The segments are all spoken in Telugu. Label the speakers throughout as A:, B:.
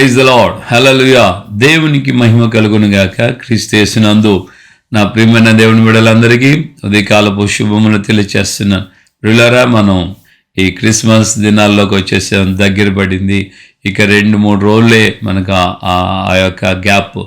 A: ప్రైజ్ ద లాడ్ హలలుయా దేవునికి మహిమ కలుగును గాక క్రీస్తేసినందు నా ప్రియమైన దేవుని బిడలందరికీ ఉదయకాలపు శుభములు తెలియచేస్తున్నాను ప్రియులారా మనం ఈ క్రిస్మస్ దినాల్లోకి వచ్చేసాం. దగ్గర పడింది. ఇక రెండు మూడు రోజులే మనకు ఆ- ఆ యొక్క గ్యాప్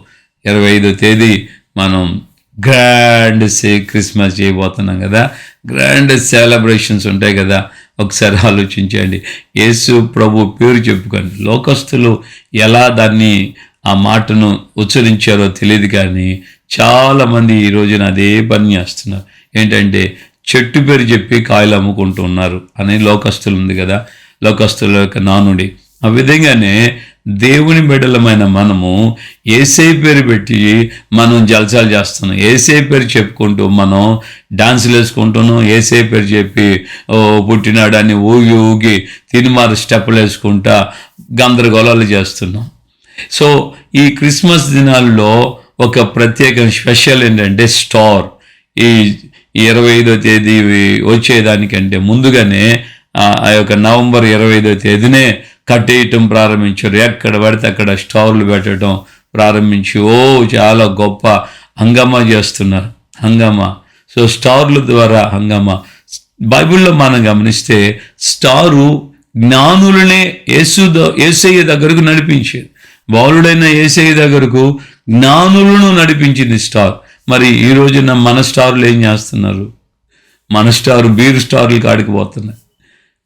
A: ఇరవై ఐదో తేదీ మనం గ్రాండ్ సే క్రిస్మస్ చేయబోతున్నాం కదా. గ్రాండ్ సెలబ్రేషన్స్ ఉంటాయి కదా. ఒకసారి ఆలోచించండి. యేసు ప్రభు పేరు చెప్పుకోండి. లోకస్తులు ఎలా దాన్ని ఆ మాటను ఉచ్చరించారో తెలియదు కానీ చాలామంది ఈ రోజున అదే పని చేస్తున్నారు. ఏంటంటే చెట్టు పేరు చెప్పి కాయలు అమ్ముకుంటూ ఉన్నారు. అని లోకస్తులు ఉంది కదా. లోకస్తుల యొక్క నానుడి. ఆ విధంగానే దేవుని బిడ్డలమైన మనము ఏసై పేరు పెట్టి మనం జల్సాలు చేస్తున్నాం. ఏసై పేరు చెప్పుకుంటూ మనం డాన్సులు వేసుకుంటున్నాం. ఏసై పేరు చెప్పి ఓ పుట్టినాడని ఊగి ఊగి తినిమారు స్టెప్పులు వేసుకుంటా గందరగోళాలు చేస్తున్నాం. సో ఈ క్రిస్మస్ దినాల్లో ఒక ప్రత్యేక స్పెషల్ ఏంటంటే స్టార్. ఈ ఈ ఇరవై ఐదో తేదీ వచ్చేదానికంటే ముందుగానే ఆ యొక్క నవంబర్ ఇరవై ఐదో తేదీనే కట్టేయటం ప్రారంభించారు. ఎక్కడ పడితే అక్కడ స్టార్లు పెట్టడం ప్రారంభించి ఓ చాలా గొప్ప హంగామా చేస్తున్నారు. హంగామా. సో స్టార్ల ద్వారా హంగామా. బైబిల్లో మనం గమనిస్తే స్టారు జ్ఞానులనే యేసు ద- యేసయ్య దగ్గరకు నడిపించేది. బాలుడైన యేసయ్య దగ్గరకు జ్ఞానులను నడిపించింది స్టార్. మరి ఈ రోజున మన స్టార్లు ఏం చేస్తున్నారు? మన స్టార్ బీరు స్టార్లు కాడికి పోతున్నారు.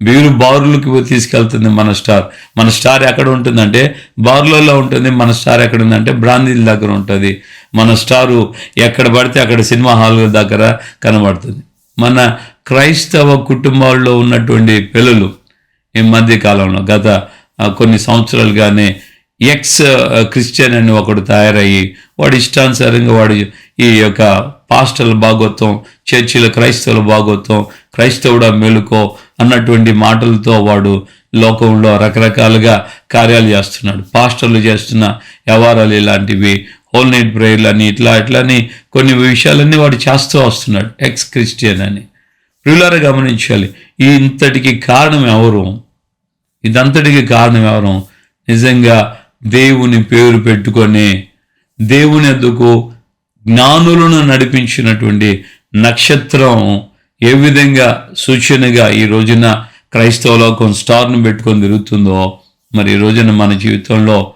A: బీరు బారులకి తీసుకెళ్తుంది మన స్టార్. మన స్టార్ ఎక్కడ ఉంటుందంటే బార్లలో ఉంటుంది మన స్టార్ ఎక్కడ ఉందంటే బ్రాందీల దగ్గర ఉంటుంది. మన స్టారు ఎక్కడ పడితే అక్కడ సినిమా హాల్ దగ్గర కనబడుతుంది. మన క్రైస్తవ కుటుంబాల్లో ఉన్నటువంటి పిల్లలు ఈ మధ్య కాలంలో గత కొన్ని సంవత్సరాలుగానే ఎక్స్ క్రిస్టియన్ అని ఒకడు తయారయ్యి వాడు ఇష్టానుసారంగా వాడు ఈ యొక్క పాస్టర్ల భాగోత్వం చర్చిల క్రైస్తవుల భాగోత్వం క్రైస్తవుడా మేలుకో అన్నటువంటి మాటలతో వాడు లోకంలో రకరకాలుగా కార్యాలు చేస్తున్నాడు. పాస్టర్లు చేస్తున్న వ్యవహారాలు ఇలాంటివి హోల్ నైట్ ప్రేయర్లు అని ఇట్లా ఇట్లని కొన్ని విషయాలన్నీ వాడు చేస్తూ వస్తున్నాడు ఎక్స్ క్రిస్టియన్ అని. ప్రియులారా గమనించాలి ఈ ఇంతటికి కారణం ఎవరు? ఇదంతటికి కారణం ఎవరు? నిజంగా దేవుని పేరు పెట్టుకొని దేవుని ఎందుకు జ్ఞానులను నడిపించినటువంటి నక్షత్రం ఏ విధంగా సూచనగా ఈ రోజున క్రైస్తవ లోకం స్టార్ను పెట్టుకొని తిరుగుతుందో మరి ఈ రోజున మన జీవితంలో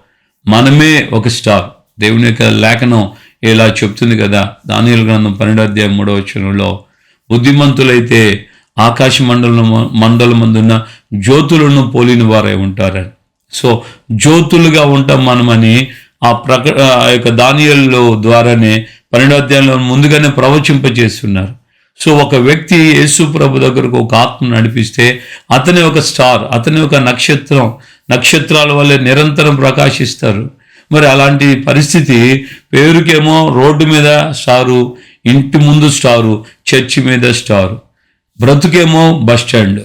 A: మనమే ఒక స్టార్. దేవుని యొక్క లేఖనం ఇలా చెప్తుంది కదా దానియుల గ్రంథం పన్నెండో అధ్యాయం మూడో వచనంలో బుద్ధిమంతులైతే ఆకాశ మండలం మండలమందున్న జ్యోతులను పోలిన వారే ఉంటారని. సో జ్యోతులుగా ఉంటాం మనమని ఆ ప్రక ఆ యొక్క దానియల్లో ద్వారానే పన్నెండో అధ్యాయంలో ముందుగానే ప్రవచింపజేస్తున్నారు. సో ఒక వ్యక్తి యేసు ప్రభు దగ్గరకు ఒక ఆత్మ నడిపిస్తే అతని ఒక స్టార్ అతని ఒక నక్షత్రం నక్షత్రాల వల్లే నిరంతరం ప్రకాశిస్తారు. మరి అలాంటి పరిస్థితి పేరుకేమో రోడ్డు మీద స్టారు ఇంటి ముందు స్టారు చర్చి మీద స్టారు. బ్రతుకేమో బస్ స్టాండ్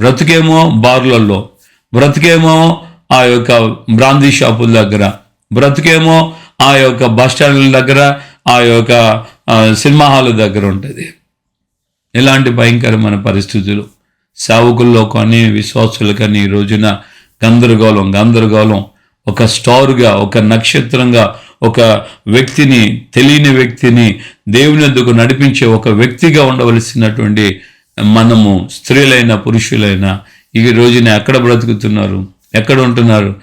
A: బ్రతుకేమో బార్లలో బ్రతుకేమో ఆ యొక్క బ్రాందీ షాపుల దగ్గర బ్రతుకేమో ఆ యొక్క బస్ స్టాండ్ల దగ్గర ఆ యొక్క సినిమా హాల్ దగ్గర ఉంటుంది. ఇలాంటి భయంకరమైన పరిస్థితులు. సేవకుల్లో కానీ విశ్వాసులు కానీ ఈ రోజున గందరగోళం గందరగోళం. ఒక స్టార్గా ఒక నక్షత్రంగా ఒక వ్యక్తిని తెలియని వ్యక్తిని దేవుని ఎందుకు నడిపించే ఒక వ్యక్తిగా ఉండవలసినటువంటి మనము స్త్రీలైన పురుషులైన ఈ రోజున ఎక్కడ బ్రతుకుతున్నారు? ఎక్కడ ఉంటున్నారు?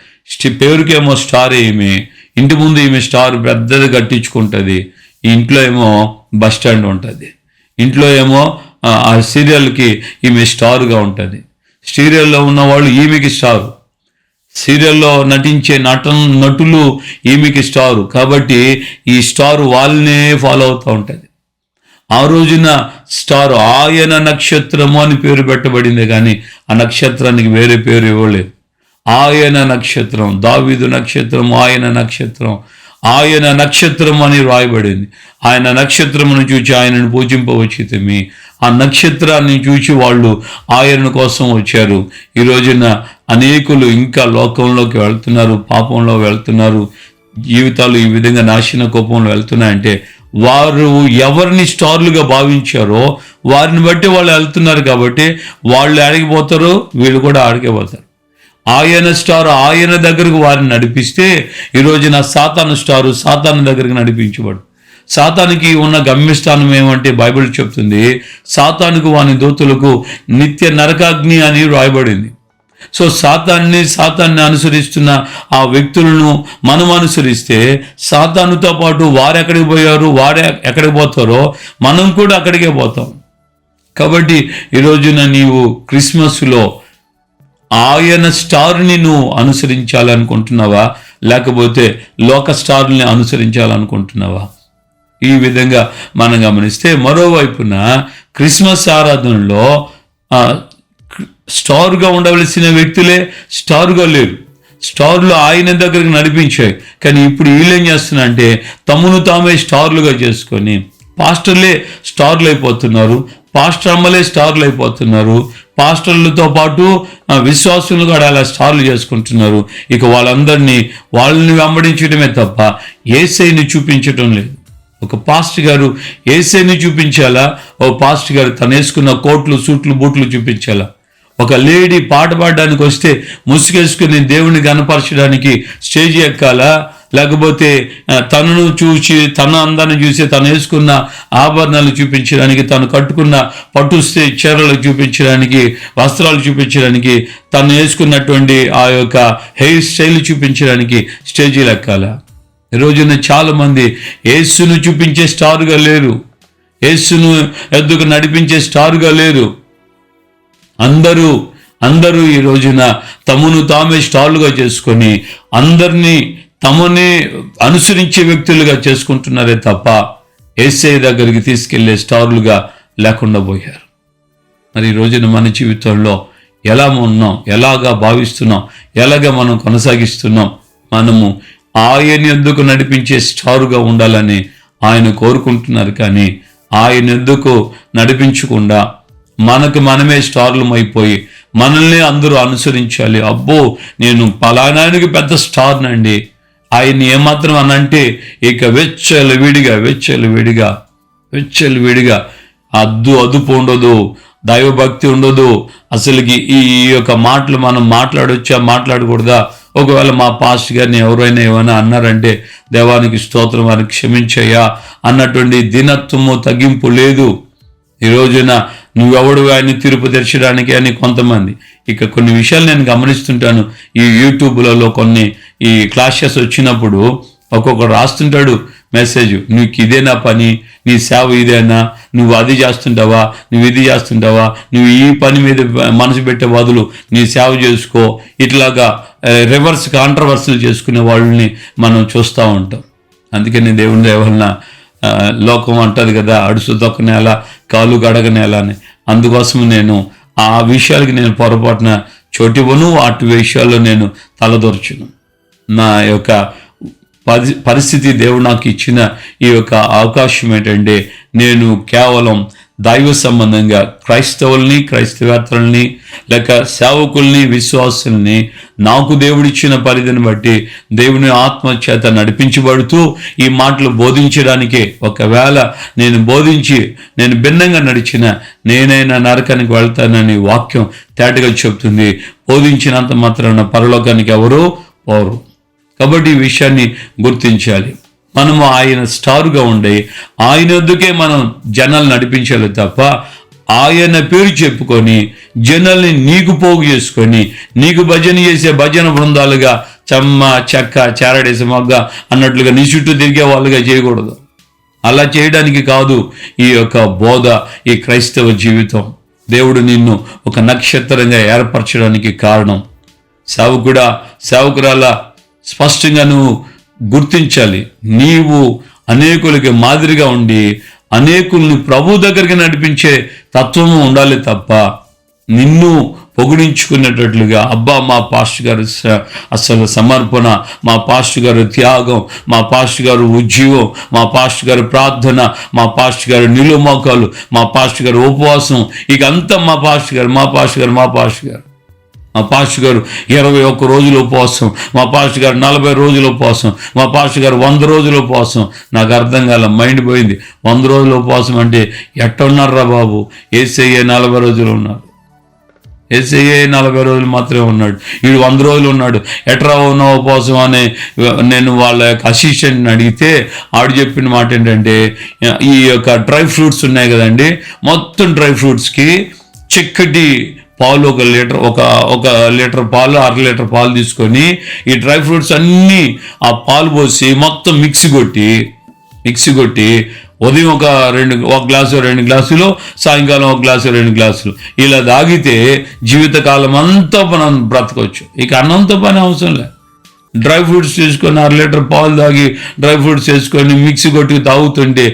A: పేరుకేమో స్టార్ ఏమి? ఇంటి ముందు ఈమె స్టార్ పెద్దది కట్టించుకుంటుంది. ఈ ఇంట్లో ఏమో బస్ స్టాండ్ ఉంటుంది. ఇంట్లో ఏమో ఆ, సీరియల్కి ఈమె స్టార్గా ఉంటుంది. సీరియల్లో ఉన్నవాళ్ళు ఈమెకి స్టార్ సీరియల్లో నటించే నట నటులు ఈమెకి స్టారు కాబట్టి ఈ స్టార్ వాళ్ళనే ఫాలో అవుతూ ఉంటుంది. ఆ రోజున స్టార్ ఆయన నక్షత్రము అని పేరు పెట్టబడింది కానీ ఆ నక్షత్రానికి వేరే పేరు ఇవ్వలేదు. ఆయన నక్షత్రం దావీదు నక్షత్రం ఆయన నక్షత్రం. ఆయన నక్షత్రం అని వ్రాయబడింది ఆయన నక్షత్రమును చూచి ఆయనను పూజింపవచ్చితమి. ఆ నక్షత్రాన్ని చూచి వాళ్ళు ఆయన కోసం వచ్చారు. ఈ రోజున అనేకులు ఇంకా లోకంలోకి వెళ్తున్నారు పాపంలో వెళ్తున్నారు. జీవితాలు ఈ విధంగా నాశన కోపంలో వెళ్తున్నాయంటే వారు ఎవరిని స్టార్లుగా భావించారో వారిని బట్టి వాళ్ళు వెళ్తున్నారు కాబట్టి వాళ్ళు ఆడిగిపోతారు వీళ్ళు కూడా ఆడికే ఆయన స్టార్ ఆయన దగ్గరకు వారిని నడిపిస్తే ఈ రోజున సాతాను స్టారు సాతాను దగ్గరికి నడిపించబడు. సాతానికి ఉన్న గమ్యస్థానం ఏమంటే బైబిల్ చెప్తుంది సాతానుకు వాని దూతులకు నిత్య నరకాగ్ని అని రాయబడింది సో సాతాన్ని సాతాన్ని అనుసరిస్తున్న ఆ వ్యక్తులను మనం అనుసరిస్తే సాతానుతో పాటు వారు ఎక్కడికి పోయారు వారు ఎక్కడికి పోతారో మనం కూడా అక్కడికే పోతాం. కాబట్టి ఈ రోజున నీవు క్రిస్మస్లో ఆయన స్టార్ని నువ్వు అనుసరించాలనుకుంటున్నావా? లేకపోతే లోక స్టార్ని అనుసరించాలనుకుంటున్నావా? ఈ విధంగా మనం గమనిస్తే మరోవైపున క్రిస్మస్ ఆరాధనలో స్టార్గా ఉండవలసిన వ్యక్తులే స్టార్గా లేరు. స్టార్లు ఆయన దగ్గరికి నడిపించాయి. కానీ ఇప్పుడు వీళ్ళు ఏం చేస్తున్నా అంటే తమను తామే స్టార్లుగా చేసుకొని పాస్టర్లే స్టార్లు అయిపోతున్నారు పాస్టర్ అమ్మలే స్టార్లు అయిపోతున్నారు పాస్టర్లతో పాటు విశ్వాసులు కూడా అలా స్టార్లు చేసుకుంటున్నారు. ఇక వాళ్ళందరినీ వాళ్ళని వెంబడించడమే తప్ప ఏసైని చూపించటం లేదు. ఒక పాస్ట్ గారు ఏసైని చూపించాలా ఓ పాస్ట్ గారు తను వేసుకున్న కోట్లు సూట్లు బూట్లు చూపించాలా. ఒక లేడీ పాట పాడడానికి వస్తే ముసుగేసుకుని దేవుని గనపరచడానికి స్టేజ్ ఎక్కాలా. లేకపోతే తనను చూసి తన అందాన్ని చూసి తను వేసుకున్న ఆభరణాలు చూపించడానికి తను కట్టుకున్న పట్టుస్తే చీరలు చూపించడానికి వస్త్రాలు చూపించడానికి తను వేసుకున్నటువంటి ఆ యొక్క హెయిర్ స్టైల్ చూపించడానికి స్టేజీలు ఎక్కాలా. ఈ రోజున చాలామంది యేసును చూపించే స్టార్గా లేరు. ఏసును ఎద్దుకు నడిపించే స్టార్గా లేరు. అందరూ అందరూ ఈ రోజున తమను తామే స్టార్లుగా చేసుకొని అందరినీ తమనే అనుసరించే వ్యక్తులుగా చేసుకుంటున్నారే తప్ప ఏసఐ దగ్గరికి తీసుకెళ్ళే స్టార్లుగా లేకుండా పోయారు. మరి ఈ రోజున మన జీవితంలో ఎలా ఉన్నాం ఎలాగా భావిస్తున్నాం ఎలాగా మనం కొనసాగిస్తున్నాం మనము ఆయన ఎందుకు నడిపించే స్టారుగా ఉండాలని ఆయన కోరుకుంటున్నారు కానీ ఆయన ఎందుకు నడిపించకుండా మనకు మనమే స్టార్లం అయిపోయి మనల్ని అందరూ అనుసరించాలి. అబ్బో నేను పలానానికి పెద్ద స్టార్నండి. ఆయన్ని ఏమాత్రం అనంటే ఇక వెచ్చలు విడిగా వెచ్చలు విడిగా వెచ్చలు విడిగా అద్దు అదుపు ఉండదు దైవభక్తి ఉండదు. అసలుకి ఈ యొక్క మాటలు మనం మాట్లాడొచ్చా మాట్లాడకూడదా? ఒకవేళ మా పాస్ట్ గారిని ఎవరైనా ఏమైనా అన్నారంటే దేవానికి స్తోత్రం వారికి క్షమించయ్యా అన్నటువంటి దినత్వము తగ్గింపు లేదు. ఈ రోజున నువ్వెవడు ఆయన్ని తీర్పు తెరచడానికి అని కొంతమంది. ఇక కొన్ని విషయాలు నేను గమనిస్తుంటాను. ఈ యూట్యూబ్లలో కొన్ని ఈ క్లాషెస్ వచ్చినప్పుడు ఒక్కొక్కడు రాస్తుంటాడు మెసేజ్. నీకు ఇదేనా పని? నీ సేవ ఇదేనా? నువ్వు అది చేస్తుంటావా? నువ్వు ఇది చేస్తుంటావా? నువ్వు ఈ పని మీద మనసు పెట్టే బదులు నీ సేవ చేసుకో. ఇట్లాగా రివర్స్ కాంట్రవర్సీలు చేసుకునే వాళ్ళని మనం చూస్తూ ఉంటాం. అందుకని దేవుని దేవలన లోకం అంటుంది కదా అడుసు దొక్క నేల కాలు గడగ నేల అని అందుకోసం నేను ఆ విషయాలకి నేను పొరపాటున చోటివ్వను అటు విషయాల్లో నేను తలదొరచును. నా యొక్క పరి పరిస్థితి దేవుడు నాకు ఇచ్చిన ఈ యొక్క అవకాశం ఏంటంటే నేను కేవలం దైవ సంబంధంగా క్రైస్తవుల్ని క్రైస్తవేత్తల్ని లేక సేవకుల్ని విశ్వాసుల్ని నాకు దేవుడిచ్చిన పరిధిని బట్టి దేవుని ఆత్మ చేత నడిపించబడుతూ ఈ మాటలు బోధించడానికే ఒకవేళ నేను బోధించి నేను భిన్నంగా నడిచిన నేనైనా నరకానికి వెళ్తానని వాక్యం తేటగా చెప్తుంది. బోధించినంత మాత్రాన పరలోకానికి ఎవరు పోరు. కాబట్టి ఈ విషయాన్ని గుర్తించాలి. మనము ఆయన స్టారుగా ఉండి ఆయన వద్దకే మనం జనాలు నడిపించాలి తప్ప ఆయన పేరు చెప్పుకొని జనాల్ని నీకు పోగు చేసుకొని నీకు భజన చేసే భజన బృందాలుగా చమ్మ చెక్క చారడేసి మగ్గ అన్నట్లుగా నీ చుట్టూ తిరిగే వాళ్ళుగా చేయకూడదు. అలా చేయడానికి కాదు ఈ యొక్క బోధ ఈ క్రైస్తవ జీవితం. దేవుడు నిన్ను ఒక నక్షత్రంగా ఏర్పరచడానికి కారణం. సేవకుడా సేవకురాల స్పష్టంగా నువ్వు గుర్తించాలి. నీవు అనేకులకి మాదిరిగా ఉండి అనేకుల్ని ప్రభు దగ్గరికి నడిపించే తత్వము ఉండాలి తప్ప నిన్ను పొగిడించుకునేటట్లుగా అబ్బా మా పాస్ట్ గారు స- అసలు సమర్పణ మా పాస్ట్ గారు త్యాగం మా పాస్ట్ గారు ఉద్యోగం మా పాస్ట్ గారు ప్రార్థన మా పాస్ట్ గారు నిలుమోకాలు మా పాస్ట్ గారు ఉపవాసం ఇక అంతా మా పాస్ట్ గారు మా పాస్ట్ గారు మా పాస్ట్ గారు. మా పాస్టర్ గారు ఇరవై ఒక్క రోజుల ఉపవాసం మా పాస్టర్ గారు నలభై రోజుల ఉపవాసం మా పాస్టర్ గారు వంద రోజుల ఉపవాసం. నాకు అర్థం కాల మైండ్ పోయింది. వంద రోజుల ఉపవాసం అంటే ఎట్ట ఉన్నారా బాబు? ఏసయ్యే నలభై రోజులు ఉన్నారు ఏసయ్యే నలభై రోజులు మాత్రమే ఉన్నాడు. వీడు వంద రోజులు ఉన్నాడు. ఎట్రా ఉన్న ఉపవాసం అనే నేను వాళ్ళ యొక్క అసిస్టెంట్ని అడిగితే ఆడు చెప్పిన మాట ఏంటంటే ఈ యొక్క డ్రై ఫ్రూట్స్ ఉన్నాయి కదండి మొత్తం డ్రై ఫ్రూట్స్కి చిక్కటి పాలు ఒక లీటర్ ఒక ఒక లీటర్ పాలు అర లీటర్ పాలు తీసుకొని ఈ డ్రై ఫ్రూట్స్ అన్నీ ఆ పాలు పోసి మొత్తం మిక్సీ కొట్టి మిక్సీ కొట్టి ఉదయం ఒక రెండు ఒక గ్లాసు రెండు గ్లాసులు సాయంకాలం ఒక గ్లాసు రెండు గ్లాసులు. ఇలా తాగితే జీవితకాలం అంతా మనం బ్రతకవచ్చు ఇక అన్నంతో పని అవసరం లే. డ్రై ఫ్రూట్స్ తీసుకొని అర లీటర్ పాలు తాగి డ్రై ఫ్రూట్స్ వేసుకొని మిక్సీ కొట్టి తాగుతుంటే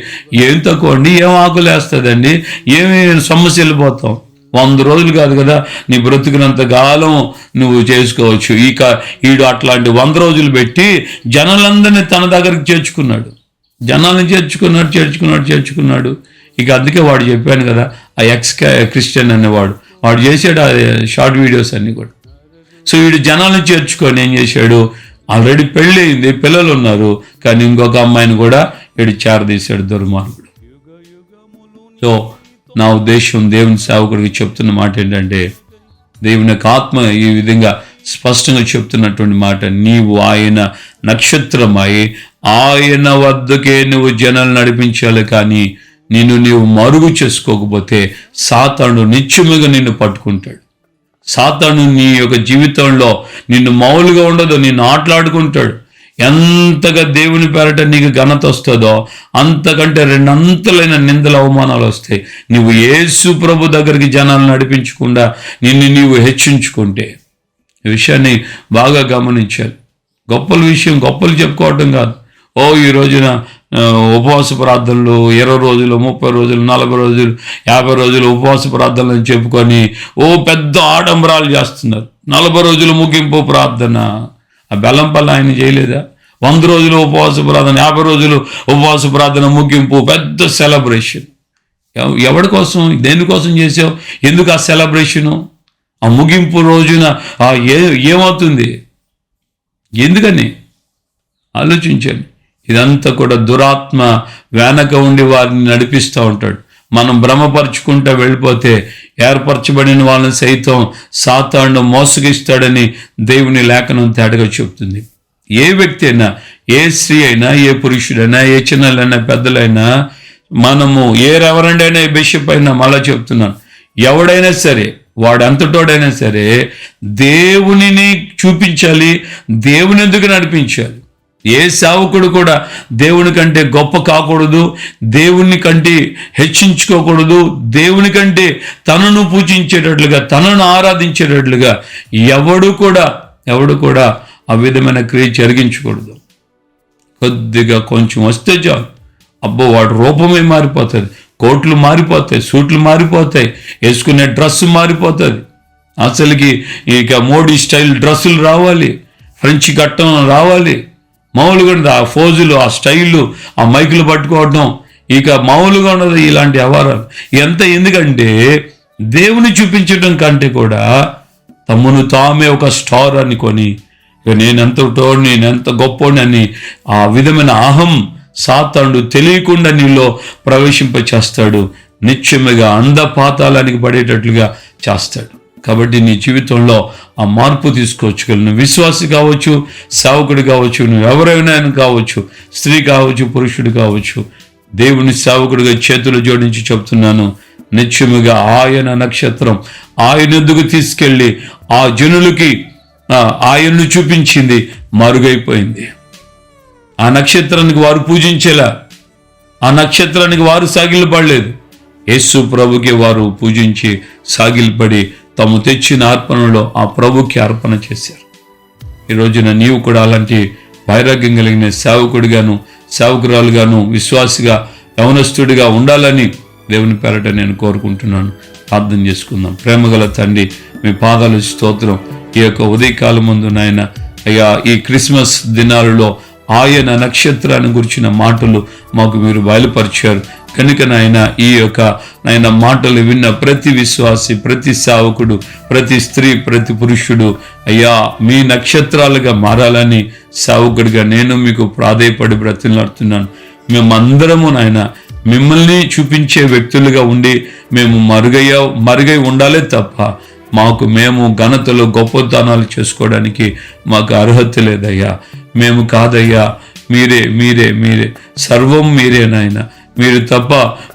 A: ఏం తక్కువ అండి? ఏం ఆకులు వేస్తుందండి ఏమి సమస్యలు పోతాం? వంద రోజులు కాదు కదా నీ బ్రతుకునంత కాలం నువ్వు చేసుకోవచ్చు. ఇక ఈడు అట్లాంటి వంద రోజులు పెట్టి జనాలందరినీ తన దగ్గరికి చేర్చుకున్నాడు. జనాలను చేర్చుకున్నాడు చేర్చుకున్నాడు చేర్చుకున్నాడు. ఇక అందుకే వాడు చెప్పాను కదా ఆ ఎక్స్ క్రిస్టియన్ అనేవాడు. వాడు చేసాడు ఆ షార్ట్ వీడియోస్ అన్నీ కూడా. సో వీడు జనాలను చేర్చుకొని ఏం చేశాడు? ఆల్రెడీ పెళ్ళయింది పిల్లలు ఉన్నారు కానీ ఇంకొక అమ్మాయిని కూడా వీడు చేరదీశాడు దుర్మార్గుడు. సో నా ఉద్దేశం దేవుని సేవకుడికి చెప్తున్న మాట ఏంటంటే దేవుని యొక్క ఆత్మ ఈ విధంగా స్పష్టంగా చెప్తున్నటువంటి మాట నీవు ఆయన నక్షత్రమై ఆయన వద్దకే నువ్వు జనాలు నడిపించాలి కానీ నిన్ను నీవు మరుగు చేసుకోకపోతే సాతాను నిత్యముగా నిన్ను పట్టుకుంటాడు. సాతాను నీ యొక్క జీవితంలో నిన్ను మామూలుగా ఉండదు నిన్ను ఆటలాడుకుంటాడు. ఎంతగా దేవుని పేరట నీకు ఘనత వస్తుందో అంతకంటే రెండంతలైన నిందల అవమానాలు వస్తాయి. నువ్వు యేసు ప్రభు దగ్గరికి జనాలు నడిపించకుండా నిన్ను నీవు హెచ్చించుకుంటే. ఈ విషయాన్ని బాగా గమనించాలి. గొప్పల విషయం గొప్పలు చెప్పుకోవటం కాదు. ఓ ఈ రోజున ఉపవాస ప్రార్థనలు ఇరవై రోజులు ముప్పై రోజులు నలభై రోజులు యాభై రోజులు ఉపవాస ప్రార్థనలు చెప్పుకొని ఓ పెద్ద ఆడంబరాలు చేస్తున్నారు. నలభై రోజులు ముగింపు ప్రార్థన. ఆ బెల్లంపల్లి ఆయన చేయలేదా? వంద రోజులు ఉపవాస ప్రార్థన యాభై రోజులు ఉపవాస ప్రార్థన ముగింపు పెద్ద సెలబ్రేషన్ ఎవరి ఎవడి కోసం? దేనికోసం చేసావు? ఎందుకు ఆ సెలబ్రేషను ఆ ముగింపు రోజున ఆ ఏ ఏమవుతుంది? ఎందుకని? ఆలోచించండి. ఇదంతా కూడా దురాత్మ వెనక ఉండి వారిని నడిపిస్తూ ఉంటాడు. మనం భ్రమపరుచుకుంటూ వెళ్ళిపోతే ఏర్పరచబడిన వాళ్ళని సైతం సాతాను మోసగిస్తాడని దేవుని లేఖనం తేటగా చెబుతుంది. ఏ వ్యక్తి అయినా ఏ స్త్రీ అయినా ఏ పురుషుడైనా ఏ చిన్నలైనా పెద్దలైనా మనము ఏ రెవరెండ్ అయినా ఏ బిషప్ అయినా మళ్ళా చెప్తున్నాను. ఎవడైనా సరే వాడంతటోడైనా సరే దేవునిని చూపించాలి దేవుని ఎందుకు నడిపించాలి? ఏ సేవకుడు కూడా దేవుని కంటే గొప్ప కాకూడదు దేవుని కంటే హెచ్చించుకోకూడదు దేవుని కంటే తనను పూజించేటట్లుగా తనను ఆరాధించేటట్లుగా ఎవడు కూడా ఎవడు కూడా ఆ విధమైన క్రియ జరిగించకూడదు. కొద్దిగా కొంచెం వస్తే చాలు. అబ్బో వాడు రూపమే మారిపోతుంది. కోట్లు మారిపోతాయి సూట్లు మారిపోతాయి వేసుకునే డ్రెస్ మారిపోతుంది. అసలుకి ఇక మోడీ స్టైల్ డ్రెస్సులు రావాలి ఫ్రెంచ్ కట్టం రావాలి మామూలుగా ఉండదు. ఆ ఫోజులు ఆ స్టైలు ఆ మైకులు పట్టుకోవడం ఇక మామూలుగా ఉండదు ఇలాంటి వ్యవహారాలు ఎంత ఎందుకంటే దేవుని చూపించడం కంటే కూడా తమ్మును తామే ఒక స్టార్ అనుకొని ఇక నేనెంతటో నేనెంత గొప్పోని అని ఆ విధమైన అహం సాతాండు తెలియకుండా నీలో ప్రవేశింపచేస్తాడు. నిత్యముగా అంధపాతాలానికి పడేటట్లుగా చేస్తాడు. కాబట్టి నీ జీవితంలో ఆ మార్పు తీసుకోవచ్చుగలను విశ్వాసి కావచ్చు సేవకుడు కావచ్చు నువ్వు ఎవరైనా కావచ్చు స్త్రీ కావచ్చు పురుషుడు కావచ్చు. దేవుని సేవకుడిగా చేతులు జోడించి చెప్తున్నాను నిత్యముగా ఆయన నక్షత్రం ఆయన ఎద్దుకు తీసుకెళ్ళి ఆ జనులకి ఆ, ఆయన్ను చూపించింది మరుగైపోయింది. ఆ నక్షత్రానికి వారు పూజించేలా ఆ నక్షత్రానికి వారు సాగిలపడలేదు. యేసు ప్రభుకి వారు పూజించి సాగిలపడి తాము తెచ్చిన అర్పణలో ఆ ప్రభుకి అర్పణ చేశారు. ఈ రోజున నీవు కూడా అలాంటి వైరాగ్యం కలిగిన సేవకుడిగాను సేవకురాలుగాను విశ్వాసిగా యవనస్తుడిగా ఉండాలని దేవుని పేరట నేను కోరుకుంటున్నాను. ప్రార్థన చేసుకుందాం. ప్రేమగల తండ్రి మీ పాదాలు స్తోత్రం. ఈ యొక్క ఉదయకాలం ముందు నాయన అయ్యా ఈ క్రిస్మస్ దినాలలో ఆయన నక్షత్రాన్ని గురించిన మాటలు మాకు మీరు బయలుపరిచారు. కనుక నాయన ఈ యొక్క నాయన మాటలు విన్న ప్రతి విశ్వాసి ప్రతి సావకుడు ప్రతి స్త్రీ ప్రతి పురుషుడు అయ్యా మీ నక్షత్రాలుగా మారాలని సావకుడిగా నేను మీకు ప్రాధేయపడి బ్రతిలాడుతున్నాను మేమందరము నాయన మిమ్మల్ని చూపించే వ్యక్తులుగా ఉండి మేము మరుగయ్య మరుగై ఉండాలే తప్ప మాకు మేము ఘనతలు గొప్పతనాలు చేసుకోవడానికి మాకు అర్హత లేదయ్యా. మేము కాదయ్యా మీరే మీరే మీరే సర్వం మీరే నాయన. మీరు తప్ప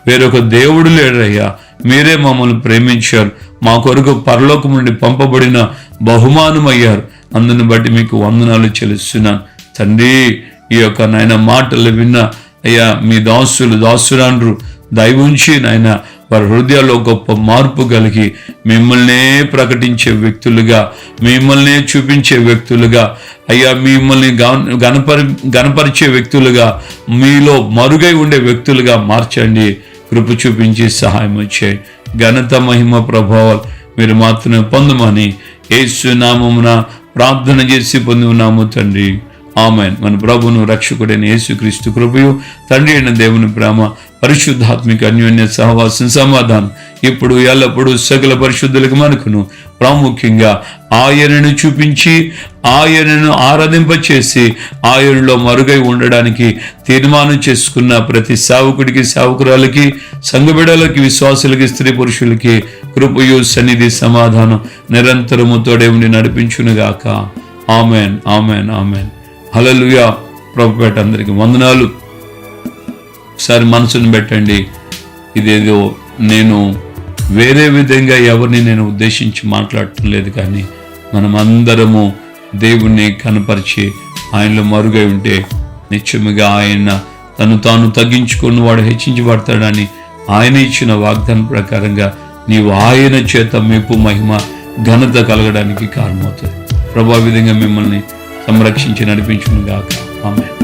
A: వేరొక దేవుడు లేడయ్యా మీరే మమ్మల్ని ప్రేమించారు. మా కొరకు పరలోకం నుండి పంపబడిన బహుమానమయ్యారు. అందుని బట్టి మీకు వందనాలు చెల్లిస్తున్నాను. తండ్రి ఈ యొక్క నాయన మాటలు విన్న అయ్యా మీ దాసులు దాసురాండ్రు దయవుంచి నాయన వారి హృదయాల్లో గొప్ప మార్పు కలిగి మిమ్మల్నే ప్రకటించే వ్యక్తులుగా మిమ్మల్నే చూపించే వ్యక్తులుగా అయ్యా మిమ్మల్ని గణపరి గణపరిచే వ్యక్తులుగా మీలో మరుగై ఉండే వ్యక్తులుగా మార్చండి. కృప చూపించి సహాయం వచ్చాయి ఘనత మహిమ ప్రభావాలు మీరు మాత్రమే పొందమని ఏసునామమున ప్రార్థన చేసి పొంది ఉన్నాము తండ్రి. ఆమెన్. మన ప్రభును రక్షకుడైన యేసుక్రీస్తు కృపయు తండ్రి అయిన దేవుని ప్రేమ పరిశుద్ధాత్మిక అన్యోన్య సహవాసం సమాధానం ఇప్పుడు ఎల్లప్పుడూ సకల పరిశుద్ధులకు మనకును. ప్రాముఖ్యంగా ఆయనను చూపించి ఆయనను ఆరాధింపచేసి ఆయనలో మరుగై ఉండడానికి తీర్మానం చేసుకున్న ప్రతి సేవకుడికి సేవకురాలకి సంఘబిడలకి విశ్వాసులకి స్త్రీ పురుషులకి కృపయు సన్నిధి సమాధానం నిరంతరము తోడే ఉండి నడిపించునుగాక. Amen amen amen. హలలుయా ప్రభుపేట అందరికి వందనాలు. ఒకసారి మనసును పెట్టండి. ఇదేదో నేను వేరే విధంగా ఎవరిని నేను ఉద్దేశించి మాట్లాడటం లేదు కానీ మనమందరము దేవుణ్ణి కనపరిచి ఆయనలో మరుగై ఉంటే నిత్యముగా ఆయన తను తాను తగ్గించుకుని వాడు హెచ్చించబడతాడని ఆయన ఇచ్చిన వాగ్దానం ప్రకారంగా నీవు ఆయన చేత మెప్పు మహిమ ఘనత కలగడానికి కారణమవుతుంది. ప్రభా విధంగా మిమ్మల్ని సంరక్షించి నడిపించునుగాక. ఆమె